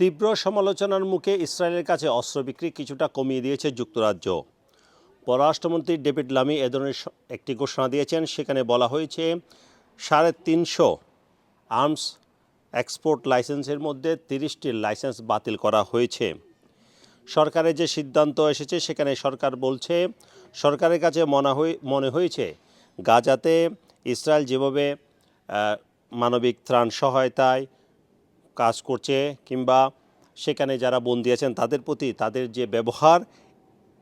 তীব্র সমালোচনার মুখে ইসরায়েলের কাছে অস্ত্র বিক্রি কিছুটা কমিয়ে দিয়েছে যুক্তরাজ্য। পররাষ্ট্রমন্ত্রী ডেভিড লামি এ ধরনের একটি ঘোষণা দিয়েছেন। সেখানে বলা হয়েছে, সাড়ে তিনশো আর্মস এক্সপোর্ট লাইসেন্সের মধ্যে তিরিশটির লাইসেন্স বাতিল করা হয়েছে। সরকারের যে সিদ্ধান্ত এসেছে, সেখানে সরকার বলছে, সরকারের কাছে মনে হয়ে মনে হয়েছে, গাজাতে ইসরায়েল যেভাবে মানবিক ত্রাণ সহায়তায় কাজ করছে কিংবা সেখানে যারা বন্দী আছেন তাদের প্রতি তাদের যে ব্যবহার,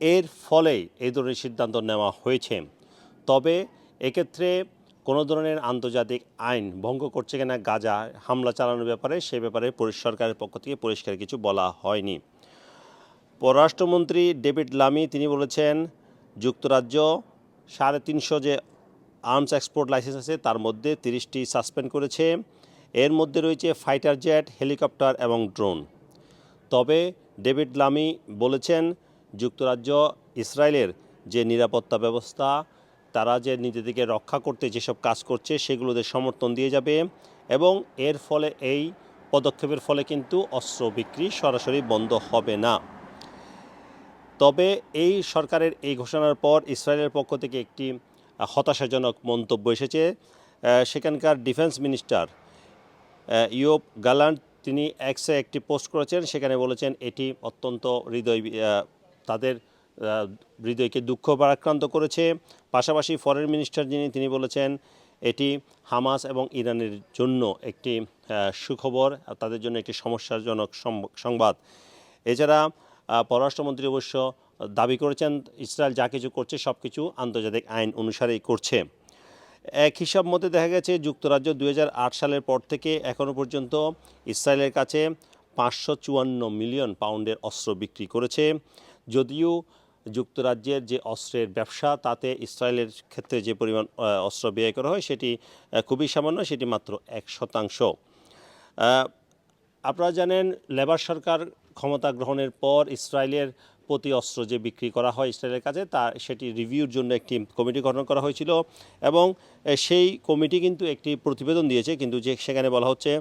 এর ফলে এই ধরনের সিদ্ধান্ত নেওয়া হয়েছে। তবে এক্ষেত্রে কোনো ধরনের আন্তর্জাতিক আইন ভঙ্গ করছে কিনা, গাজা হামলা চালানোর ব্যাপারে সে ব্যাপারে পরি- সরকারের পক্ষ থেকে পরিষ্কার কিছু বলা হয়নি। পররাষ্ট্রমন্ত্রী ডেভিড লামি, তিনি বলেছেন, যুক্তরাজ্য সাড়ে তিনশো যে আর্মস এক্সপোর্ট লাইসেন্স আছে তার মধ্যে তিরিশটি সাসপেন্ড করেছে। এর মধ্যে রয়েছে ফাইটার জেট, হেলিকপ্টার এবং ড্রোন। তবে ডেভিড লামি বলেছেন, যুক্তরাজ্য, ইসরায়েলের যে নিরাপত্তা ব্যবস্থা, তারা যে নিজেদেরকে রক্ষা করতে যেসব কাজ করছে সেগুলোতে সমর্থন দিয়ে যাবে এবং এর ফলে এই পদক্ষেপের ফলে কিন্তু অস্ত্র বিক্রি সরাসরি বন্ধ হবে না। তবে এই সরকারের এই ঘোষণার পর ইসরায়েলের পক্ষ থেকে একটি হতাশাজনক মন্তব্য এসেছে। সেখানকার ডিফেন্স মিনিস্টার ইয়োব গালান্ট তিনি এক্সে একটি পোস্ট করেছেন, সেখানে বলেছেন এটি অত্যন্ত হৃদয় তাদের হৃদয়কে দুঃখ ভারাক্রান্ত করেছে। পাশাপাশি ফরেন মিনিস্টার যিনি, তিনি বলেছেন এটি হামাস এবং ইরানের জন্য একটি সুখবর তাদের জন্য একটি সমস্যাজনক সংবাদ। এছাড়া পররাষ্ট্রমন্ত্রী অবশ্য দাবি করেছেন, ইসরায়েল যা কিছু করছে সব কিছু আন্তর্জাতিক আইন অনুসারেই করছে। এক হিসাব মতে দেখা গেছে যুক্তরাজ্য দু হাজার আট সালের পর থেকে এখনও পর্যন্ত ইসরায়েলের কাছে পাঁচশো চুয়ান্ন মিলিয়ন পাউন্ডের অস্ত্র বিক্রি করেছে। যদিও যুক্তরাজ্যের যে অস্ত্রের ব্যবসা, তাতে ইসরায়েলের ক্ষেত্রে যে পরিমাণ অস্ত্র ব্যয় করা হয় সেটি খুবই সামান্য, সেটি মাত্র এক শতাংশ। আপনারা জানেন, লেবার সরকার ক্ষমতা গ্রহণের পর ইসরায়েলের প্রতি অস্ত্র যে বিক্রি করা হয় ইসরায়েলের কাছে, তা সেটি রিভিউর জন্য একটি কমিটি গঠন করা হয়েছিল এবং সেই কমিটি কিন্তু একটি প্রতিবেদন দিয়েছে। কিন্তু যে, সেখানে বলা হচ্ছে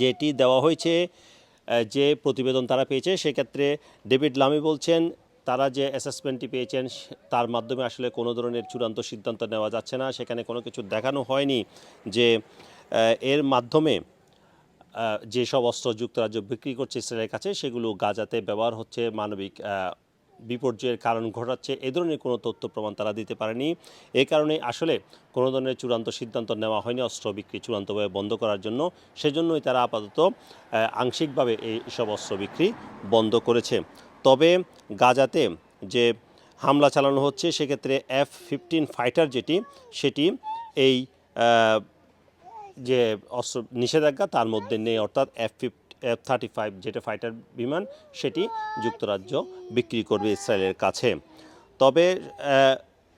যেটি দেওয়া হয়েছে যে প্রতিবেদন তারা পেয়েছে, সেক্ষেত্রে ডেভিড লামি বলছেন, তারা যে অ্যাসেসমেন্টটি পেয়েছেন তার মাধ্যমে আসলে কোনো ধরনের চূড়ান্ত সিদ্ধান্ত নেওয়া যাচ্ছে না। সেখানে কোনো কিছু দেখানো হয়নি যে এর মাধ্যমে যেসব অস্ত্র যুক্তরাজ্য বিক্রি করছে ইসরায়েলের কাছে, সেগুলো গাজাতে ব্যবহার হচ্ছে মানবিক বিপর্যয়ের কারণ ঘটাচ্ছে। এ ধরনের কোনো তথ্য প্রমাণ তারা দিতে পারেনি। এই কারণে আসলে কোনো ধরনের চূড়ান্ত সিদ্ধান্ত নেওয়া হয়নি অস্ত্র বিক্রি চূড়ান্তভাবে বন্ধ করার জন্য। সেজন্যই তারা আপাতত আংশিকভাবে এই সব অস্ত্র বিক্রি বন্ধ করেছে। তবে গাজাতে যে হামলা চালানো হচ্ছে, সেক্ষেত্রে এফ ফিফটিন ফাইটার যেটি, সেটি এই যে অস্ত্র নিষেধাজ্ঞা, তার মধ্যে নেই, অর্থাৎ এফ এফ থার্টি ফাইভ যেটা ফাইটার বিমান, সেটি যুক্তরাজ্য বিক্রি করবে ইসরায়েলের কাছে। তবে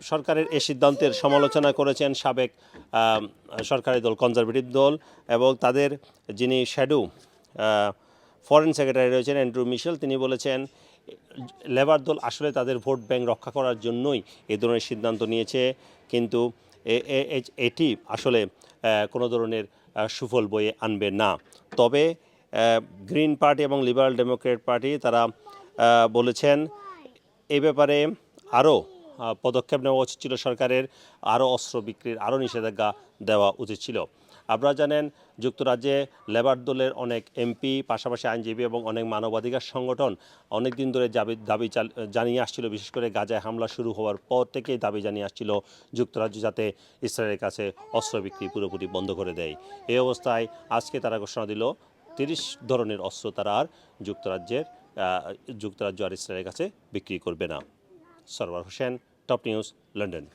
সরকারের এই সিদ্ধান্তের সমালোচনা করেছেন সাবেক সরকারি দল কনজারভেটিভ দল এবং তাদের যিনি শ্যাডু ফরেন সেক্রেটারি রয়েছেন অ্যান্ড্রু মিশেল তিনি বলেছেন, লেবার দল আসলে তাদের ভোট ব্যাংক রক্ষা করার জন্যই এ ধরনের সিদ্ধান্ত নিয়েছে, কিন্তু এ- এ- এ- এটি আসলে কোনো ধরনের সুফল বইয়ে আনবে না। তবে গ্রিন পার্টি এবং লিবারাল ডেমোক্রেট পার্টি তারা বলেছেন, এ ব্যাপারে আরও পদক্ষেপ নেওয়া উচিত ছিল সরকারের, আরও অস্ত্র বিক্রির, আরও নিষেধাজ্ঞা দেওয়া উচিত ছিল। আপনারা জানেন, যুক্তরাজ্যে লেবার দলের অনেক এমপি, পাশাপাশি আইনজীবী এবং অনেক মানবাধিকার সংগঠন অনেক দিন ধরে দাবি দাবি জানিয়ে আসছিল, বিশেষ করে গাজায় হামলা শুরু হওয়ার পর থেকেই দাবি জানিয়ে আসছিল যুক্তরাজ্য যাতে ইসরায়েলের কাছে অস্ত্র বিক্রি পুরোপুরি বন্ধ করে দেয়। এই অবস্থায় আজকে তারা ঘোষণা দিল, তিরিশ ধরনের অস্ত্র তারা আর যুক্তরাজ্যের যুক্তরাজ্য আর ইসরায়েলের কাছে বিক্রি করবে না। Sarwar Hossain, top news, London.